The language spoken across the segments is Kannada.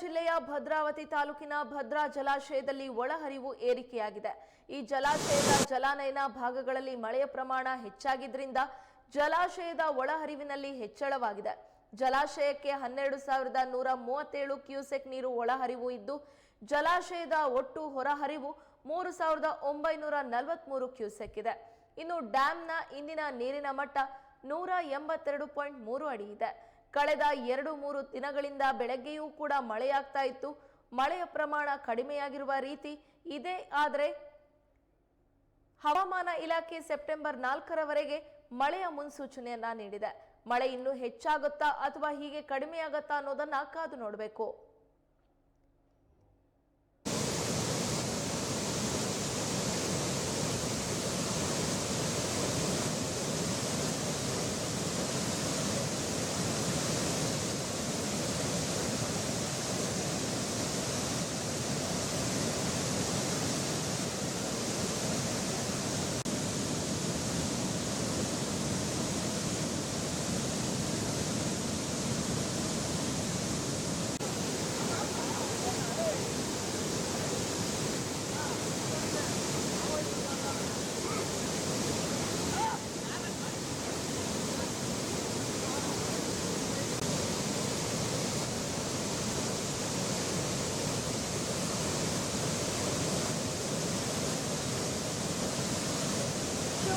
ಜಿಲ್ಲೆಯ ಭದ್ರಾವತಿ ತಾಲೂಕಿನ ಭದ್ರಾ ಜಲಾಶಯದಲ್ಲಿ ಒಳಹರಿವು ಏರಿಕೆಯಾಗಿದೆ. ಈ ಜಲಾಶಯದ ಜಲಾನಯನ ಭಾಗಗಳಲ್ಲಿ ಮಳೆಯ ಪ್ರಮಾಣ ಹೆಚ್ಚಾಗಿದ್ದರಿಂದ ಜಲಾಶಯದ ಒಳಹರಿವಿನಲ್ಲಿ ಹೆಚ್ಚಳವಾಗಿದೆ. ಜಲಾಶಯಕ್ಕೆ ಹನ್ನೆರಡು ಸಾವಿರದ ನೂರ ಮೂವತ್ತೇಳು ಕ್ಯೂಸೆಕ್ ನೀರು ಒಳಹರಿವು ಇದ್ದು, ಜಲಾಶಯದ ಒಟ್ಟು ಹೊರಹರಿವು ಮೂರು ಸಾವಿರದ ಒಂಬೈನೂರ ನಲವತ್ಮೂರು ಕ್ಯೂಸೆಕ್ ಇದೆ. ಇನ್ನು ಡ್ಯಾಂನ ಇಂದಿನ ನೀರಿನ ಮಟ್ಟ ನೂರ ಎಂಬತ್ತೆರಡು ಪಾಯಿಂಟ್ ಮೂರು ಅಡಿ ಇದೆ. ಕಳೆದ ಎರಡು ಮೂರು ದಿನಗಳಿಂದ ಬೆಳಗ್ಗೆಯೂ ಕೂಡ ಮಳೆಯಾಗ್ತಾ ಇತ್ತು. ಮಳೆಯ ಪ್ರಮಾಣ ಕಡಿಮೆಯಾಗಿರುವ ರೀತಿ ಇದೆ, ಆದರೆ ಹವಾಮಾನ ಇಲಾಖೆ ಸೆಪ್ಟೆಂಬರ್ ನಾಲ್ಕರವರೆಗೆ ಮಳೆಯ ಮುನ್ಸೂಚನೆಯನ್ನ ನೀಡಿದೆ. ಮಳೆ ಇನ್ನೂ ಹೆಚ್ಚಾಗುತ್ತಾ ಅಥವಾ ಹೀಗೆ ಕಡಿಮೆಯಾಗುತ್ತಾ ಅನ್ನೋದನ್ನ ಕಾದು ನೋಡಬೇಕು.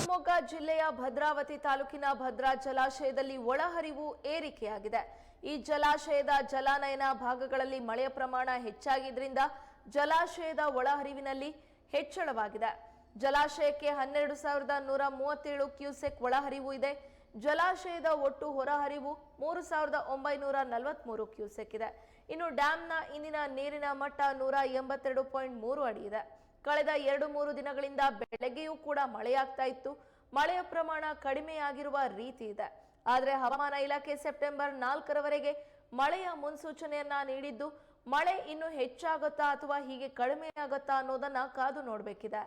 ಶಿವಮೊಗ್ಗ ಜಿಲ್ಲೆಯ ಭದ್ರಾವತಿ ತಾಲೂಕಿನ ಭದ್ರಾ ಜಲಾಶಯದಲ್ಲಿ ಒಳಹರಿವು ಏರಿಕೆಯಾಗಿದೆ. ಈ ಜಲಾಶಯದ ಜಲಾನಯನ ಭಾಗಗಳಲ್ಲಿ ಮಳೆಯ ಪ್ರಮಾಣ ಹೆಚ್ಚಾಗಿದ್ದರಿಂದ ಜಲಾಶಯದ ಒಳಹರಿವಿನಲ್ಲಿ ಹೆಚ್ಚಳವಾಗಿದೆ. ಜಲಾಶಯಕ್ಕೆ ಹನ್ನೆರಡು ಸಾವಿರದ ನೂರ ಮೂವತ್ತೇಳು ಕ್ಯೂಸೆಕ್ ಒಳಹರಿವು ಇದೆ. ಜಲಾಶಯದ ಒಟ್ಟು ಹೊರಹರಿವು ಮೂರು ಸಾವಿರದ ಒಂಬೈನೂರ ನಲವತ್ಮೂರು ಕ್ಯೂಸೆಕ್ ಇದೆ. ಇನ್ನು ಡ್ಯಾಂನ ಇಂದಿನ ನೀರಿನ ಮಟ್ಟ ನೂರ ಎಂಬತ್ತೆರಡು ಪಾಯಿಂಟ್ ಮೂರು ಅಡಿ ಇದೆ. ಕಳೆದ ಎರಡು ಮೂರು ದಿನಗಳಿಂದ ಬೆಳಗ್ಗೆಯೂ ಕೂಡ ಮಳೆಯಾಗ್ತಾ ಇತ್ತು. ಮಳೆಯ ಪ್ರಮಾಣ ಕಡಿಮೆಯಾಗಿರುವ ರೀತಿ ಇದೆ. ಆದರೆ ಹವಾಮಾನ ಇಲಾಖೆ ಸೆಪ್ಟೆಂಬರ್ ನಾಲ್ಕರವರೆಗೆ ಮಳೆಯ ಮುನ್ಸೂಚನೆಯನ್ನ ನೀಡಿದ್ದು, ಮಳೆ ಇನ್ನು ಹೆಚ್ಚಾಗುತ್ತಾ ಅಥವಾ ಹೀಗೆ ಕಡಿಮೆಯಾಗುತ್ತಾ ಅನ್ನೋದನ್ನ ಕಾದು ನೋಡಬೇಕಿದೆ.